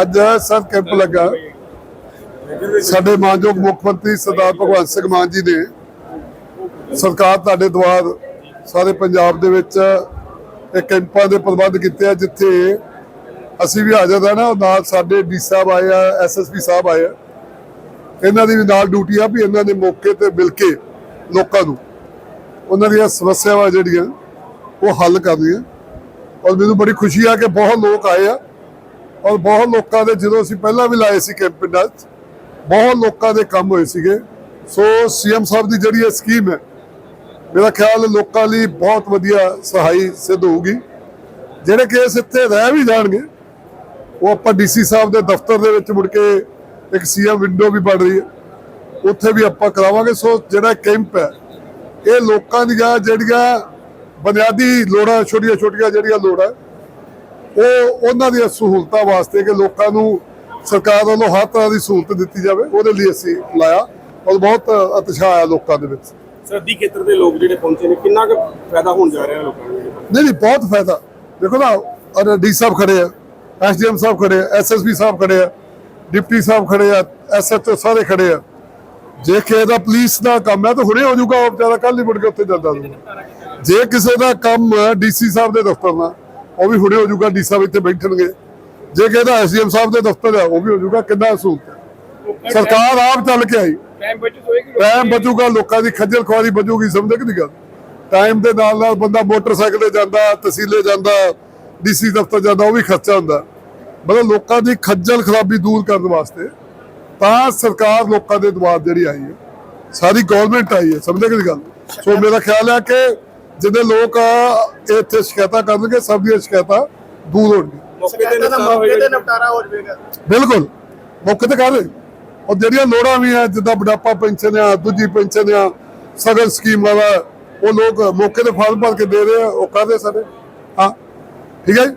ਅੱਜ sir camp ਲੱਗਾ। ਸਾਡੇ ਮਾਨਯੋਗ ਮੁੱਖ ਮੰਤਰੀ ਸਰਦਾਰ ਭਗਵੰਤ ਸਿੰਘ ਮਾਨ ਜੀ ਨੇ ਸਰਕਾਰ ਤੁਹਾਡੇ ਦੁਆਰ ਸਾਰੇ ਪੰਜਾਬ ਦੇ ਵਿੱਚ ਇਹ ਕੈਂਪਾਂ ਦੇ ਪ੍ਰਬੰਧ ਕੀਤੇ ਆ, ਜਿੱਥੇ ਅਸੀਂ ਵੀ ਹਾਜ਼ਰ ਹਾਂ ਨਾ ਨਾਲ ਸਾਡੇ ਡੀ ਸਾਹਿਬ ਆਏ ਆ ਐਸਐਸਪੀ ਸਾਹਿਬ ਆਏ ਆ। ਇਹਨਾਂ ਦੀ ਵੀ ਨਾਲ ਡਿਊਟੀ ਆ ਵੀ ਇਹਨਾਂ ਦੇ ਮੌਕੇ ਤੇ ਮਿਲ ਕੇ ਲੋਕਾਂ ਨੂੰ ਉਹਨਾਂ ਦੀਆਂ ਸਮੱਸਿਆਵਾਂ ਜਿਹੜੀਆਂ, ਉਹ ਹੱਲ ਕਰਨੀਆਂ। ਔਰ ਮੈਨੂੰ ਬੜੀ ਖੁਸ਼ੀ ਆ ਕਿ ਬਹੁਤ ਲੋਕ ਆਏ ਆ। ਔਰ ਬਹੁਤ ਲੋਕਾਂ ਦੇ, ਜਦੋਂ ਅਸੀਂ ਪਹਿਲਾਂ ਵੀ ਲਾਏ ਸੀ ਕੈਂਪ ਪਿੰਡਾਂ 'ਚ, ਬਹੁਤ ਲੋਕਾਂ ਦੇ ਕੰਮ ਹੋਏ ਸੀਗੇ। ਸੋ ਸੀਐਮ ਸਾਹਿਬ ਦੀ ਜਿਹੜੀ ਇਹ ਸਕੀਮ ਹੈ, ਮੇਰਾ ਖਿਆਲ ਲੋਕਾਂ ਲਈ ਬਹੁਤ ਵਧੀਆ ਸਹਾਈ ਸਿੱਧ ਹੋਊਗੀ। ਜਿਹੜੇ ਕੇਸ ਇੱਥੇ ਰਹਿ ਵੀ ਜਾਣਗੇ, ਉਹ ਆਪਾਂ ਡੀਸੀ ਸਾਹਿਬ ਦੇ ਦਫ਼ਤਰ ਦੇ ਵਿੱਚ ਮੁੜ ਕੇ ਇੱਕ ਸੀਐਮ ਵਿੰਡੋ ਵੀ ਬਣ ਰਹੀ ਹੈ। ਉੱਥੇ ਵੀ ਆਪਾਂ ਕਰਾਵਾਂਗੇ। ਸੋ ਜਿਹੜਾ ਕੈਂਪ ਹੈ, ਇਹ ਲੋਕਾਂ ਦੀਆਂ ਜਿਹੜੀਆਂ ਬੁਨਿਆਦੀ ਲੋੜਾਂ ਛੋਟੀਆਂ ਛੋਟੀਆਂ ਜਿਹੜੀਆਂ ਲੋੜਾਂ ਉਹ ਉਹਨਾਂ ਦੀਆਂ ਸਹੂਲਤਾਂ ਵਾਸਤੇ ਕਿ ਲੋਕਾਂ ਨੂੰ ਸਰਕਾਰ ਵੱਲੋਂ ਹਰ ਤਰ੍ਹਾਂ ਦੀ ਸਹੂਲਤ ਦਿੱਤੀ ਜਾਵੇ ਉਹਦੇ ਲਈ ਅਸੀਂ ਲਾਇਆ ਔਰ ਬਹੁਤ ਉਤਸ਼ਾਹ ਆਇਆ ਲੋਕਾਂ ਦੇ ਵਿੱਚ। ਸਰਦੀ ਖੇਤਰ ਦੇ ਲੋਕ ਜਿਹੜੇ ਪਹੁੰਚੇ ਨੇ ਕਿੰਨਾ ਕੁ ਫਾਇਦਾ ਹੋਣ ਜਾ ਰਿਹਾ ਲੋਕਾਂ ਨੂੰ? ਨਹੀਂ ਨਹੀਂ ਬਹੁਤ ਫਾਇਦਾ। ਦੇਖੋ ਨਾ ਔਰ ਡੀ ਸਾਹਿਬ ਖੜੇ ਆ ਐਸਡੀਐਮ ਸਾਹਿਬ ਖੜੇ ਆ ਐਸਐਸਪੀ ਸਾਹਿਬ ਖੜੇ ਆ ਡਿਪਟੀ ਸਾਹਿਬ ਖੜੇ ਆ ਐਸਐਚਓ ਸਾਰੇ ਖੜੇ ਆ। ਜੇ ਕਿਸੇ ਦਾ ਪੁਲਿਸ ਦਾ ਕੰਮ ਹੈ ਤਾਂ ਹੁਣੇ ਹੋ ਜਾਊਗਾ ਉਹ ਵਿਚਾਰਾ ਕੱਲ ਹੀ ਮੁੜ ਕੇ ਉੱਥੇ ਜਾਂਦਾ ਜੇ ਕਿਸੇ ਦਾ ਕੰਮ ਡੀਸੀ ਸਾਹਿਬ ਦੇ ਦਫ਼ਤਰ ਦਾ ਉਹ ਵੀ ਹੁਣੇ ਹੋ ਜਾਊਗਾ ਡੀ ਸਾਹਿਬ ਇੱਥੇ ਬੈਠਣਗੇ। ਜੇ ਕਿਸੇ ਦਾ ਐਸਡੀਐਮ ਸਾਹਿਬ ਦੇ ਦਫ਼ਤਰ ਹੈ ਉਹ ਵੀ ਹੋ ਜਾਊਗਾ ਕਿੰਨਾ ਸਹੂਲਤ ਸਰਕਾਰ ਆਪ ਚੱਲ ਕੇ ਆਈ। ਟਾਈਮ ਬਚੂਗਾ ਲੋਕਾਂ ਦੀ ਖੱਜਲ ਖੁਆਰੀ ਬਚੂਗੀ ਸਮਝਦੇ ਕਿ ਨਹੀਂ ਗੱਲ? ਟਾਈਮ ਦੇ ਨਾਲ ਨਾਲ ਬੰਦਾ ਮੋਟਰਸਾਈਕਲ ਤੇ ਜਾਂਦਾ ਤਹਿਸੀਲੇ ਜਾਂਦਾ ਡੀਸੀ ਦਫ਼ਤਰ ਜਾਂਦਾ ਉਹ ਵੀ ਖਰਚਾ ਹੁੰਦਾ। ਮਤਲਬ ਲੋਕਾਂ ਦੀ ਖੱਜਲ ਖਰਾਬੀ ਦੂਰ ਕਰਨ ਵਾਸਤੇ ਤਾਂ ਸਰਕਾਰ ਲੋਕਾਂ ਦੇ ਦਬਾਅ ਜਿਹੜੀ ਆਈ ਹੈ। ਸਾਰੀ ਗਵਰਨਮੈਂਟ ਆਈ ਹੈ ਸਮਝਦੇ ਕਿ ਗੱਲ? ਸੋ ਮੇਰਾ ਖਿਆਲ ਹੈ ਕਿ ਜਿੰਨੇ ਲੋਕ ਇੱਥੇ ਸ਼ਿਕਾਇਤਾਂ ਕਰਨਗੇ ਸਭ ਦੀਆਂ ਸ਼ਿਕਾਇਤਾਂ ਦੂਰ ਹੋਣਗੀਆਂ। ਮੌਕੇ ਤੇ ਤਾਂ ਨਿਪਟਾਰਾ ਮੌਕੇ ਤੇ ਹੋਏਗਾ ਨਿਪਟਾਰਾ ਹੋ ਜਾਵੇਗਾ। ਬਿਲਕੁਲ। ਮੌਕੇ ਤੇ ਕਰ ਉਹ ਜਿਹੜੀਆਂ ਲੋੜਾਂ ਵੀ ਆ ਜਿੱਦਾਂ ਬੁਢਾਪਾ ਪੈਨਸ਼ਨ ਆ ਦੂਜੀ ਪੈਨਸ਼ਨ ਆ ਸਗਨ ਸਕੀਮ ਵਾਲਾ ਉਹ ਲੋਕ ਮੌਕੇ ਤੇ ਫਾਰਮ ਭਰ ਕੇ ਦੇ ਰਹੇ ਆ ਉਹ ਕਾਹਦੇ ਸਾਡੇ। ਹਾਂ। ਠੀਕ ਹੈ ਜੀ?